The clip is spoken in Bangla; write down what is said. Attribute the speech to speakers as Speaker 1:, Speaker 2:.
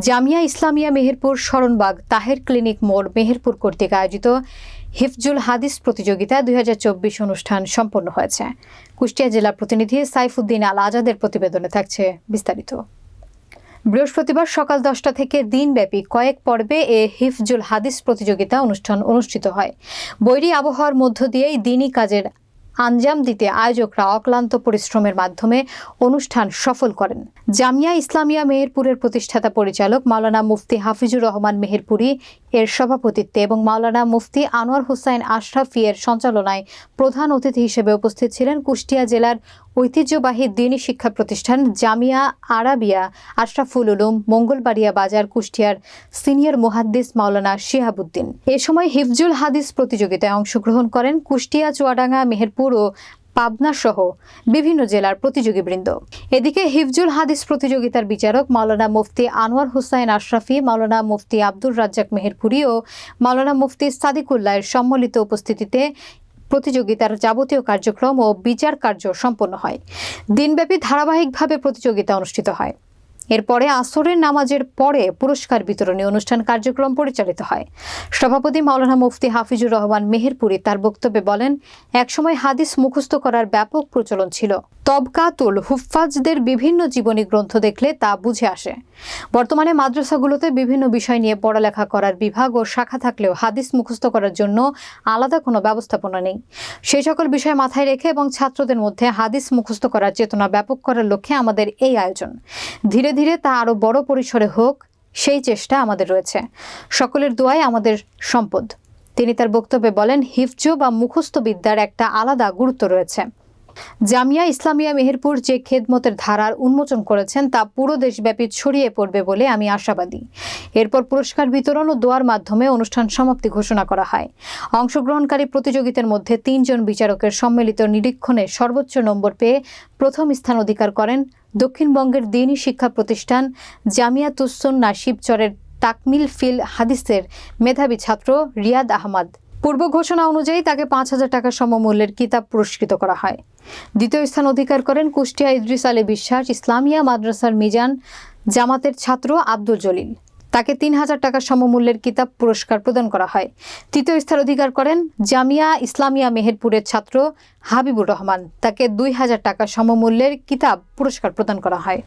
Speaker 1: জামিয়া ইসলামিয়া মেহেরপুর শরণবাগ তাহের ক্লিনিক মোড় মেহেরপুর কর্তৃক আয়োজিত হিফজুল হাদিস প্রতিযোগিতা দুই অনুষ্ঠান সম্পন্ন হয়েছে। কুষ্টিয়া জেলা প্রতিনিধি সাইফুদ্দিন আল আজাদের প্রতিবেদনে থাকছে বিস্তারিত। বৃহস্পতিবার সকাল দশটা থেকে দিনব্যাপী কয়েক পর্বে এ হিফজুল হাদিস প্রতিযোগিতা অনুষ্ঠান অনুষ্ঠিত হয়। বৈরী আবহাওয়ার মধ্য দিয়েই দিনই কাজের আঞ্জাম দিতে আয়োজকরা অক্লান্ত পরিশ্রমের মাধ্যমে অনুষ্ঠান সফল করেন। জামিয়া ইসলামিয়া মেহেরপুরের প্রতিষ্ঠাতা পরিচালক মাওলানা মুফতি হাফিজুর রহমান মেহেরপুরি এর সভাপতিত্বে এবং মাওলানা মুফতি আনোয়ার হুসাইন আশরাফি এর সঞ্চালনায় প্রধান অতিথি হিসেবে উপস্থিত ছিলেন কুষ্টিয়া জেলার ঐতিহ্যবাহী দিনী শিক্ষা প্রতিষ্ঠান জামিয়া আরাবিয়া আশরাফুল উলুম, মঙ্গলবাড়িয়া বাজার কুষ্টিয়ার সিনিয়র মুহাদ্দিস মাওলানা শিহাবুদ্দিন। এ সময় হিফজুল হাদিস প্রতিযোগিতায় অংশগ্রহণ করেন কুষ্টিয়া, চুয়াডাঙ্গা, মেহেরপুর ও পাবনা সহ বিভিন্ন জেলার প্রতিযোগীবৃন্দ। এদিকে হিফজুল হাদিস প্রতিযোগিতার বিচারক মাওলানা মুফতি আনোয়ার হুসাইন আশরাফি, মাওলানা মুফতি আব্দুর রাজ্জাক মেহেরপুরি ও মাওলানা মুফতি সাদিকুল্লাহের সম্মিলিত উপস্থিতিতে প্রতিযোগিতার যাবতীয় কার্যক্রম ও বিচার কার্য সম্পন্ন হয়। দিনব্যাপী ধারাবাহিকভাবে প্রতিযোগিতা অনুষ্ঠিত হয়। এরপরে আসরের নামাজের পরে পুরস্কার বিতরণী অনুষ্ঠান কার্যক্রম পরিচালিত হয়। সভাপতি মাওলানা মুফতি হাফিজুর রহমান মেহেরপুরি তার বক্তব্যে বলেন, একসময় হাদিস মুখস্থ করার ব্যাপক প্রচলন ছিল। তবকাতুল হুফফাজদের বিভিন্ন জীবনী গ্রন্থ দেখলে তা বুঝে আসে। বর্তমানে মাদ্রাসাগুলোতে বিভিন্ন বিষয় নিয়ে পড়ালেখা করার বিভাগ ও শাখা থাকলেও হাদিস মুখস্থ করার জন্য আলাদা কোনো ব্যবস্থাপনা নেই। সেই সকল বিষয় মাথায় রেখে এবং ছাত্রদের মধ্যে হাদিস মুখস্থ করার চেতনা ব্যাপক করার লক্ষ্যে আমাদের এই আয়োজন। ধীরে ধীরে ধীরে তা আরও বড় পরিসরে হোক, সেই চেষ্টা আমাদের রয়েছে। সকলের দোয়াই আমাদের সম্পদ। তিনি তার বক্তব্যে বলেন, হিফজ বা মুখস্থ বিদ্যার একটা আলাদা গুরুত্ব রয়েছে। জামিয়া ইসলামিয়া মেহেরপুর যে খেদমতের ধারার উন্মোচন করেছেন, তা পুরো দেশব্যাপী ছড়িয়ে পড়বে বলে আমি আশাবাদী। এরপর পুরস্কার বিতরণ ও দোয়ার মাধ্যমে অনুষ্ঠান সমাপ্তি ঘোষণা করা হয়। অংশগ্রহণকারী প্রতিযোগিতার মধ্যে তিনজন বিচারকের সম্মিলিত নিরীক্ষণে সর্বোচ্চ নম্বর পেয়ে প্রথম স্থান অধিকার করেন দক্ষিণবঙ্গের দিনী শিক্ষা প্রতিষ্ঠান জামিয়াতুসুন নাসিবচরের তাকমিল ফিল হাদিসের মেধাবী ছাত্র রিয়াদ আহমদ। পূর্ব ঘোষণা অনুযায়ী তাকে পাঁচ হাজার টাকা সমমূল্যের কিতাব পুরস্কৃত করা হয়। দ্বিতীয় স্থান অধিকার করেন কুষ্টিয়া ইদ্রিস আলী বিশ্বাস, ইসলামিয়া মাদ্রাসার মিজান জামাতের ছাত্র আব্দুল জলিল। তাকে তিন হাজার টাকা সমমূল্যের কিতাব পুরস্কার প্রদান করা হয়। তৃতীয় স্থান অধিকার করেন জামিয়া ইসলামিয়া মেহেরপুরের ছাত্র হাবিবুর রহমান। তাকে দুই হাজার টাকা সমমূল্যের কিতাব পুরস্কার প্রদান করা হয়।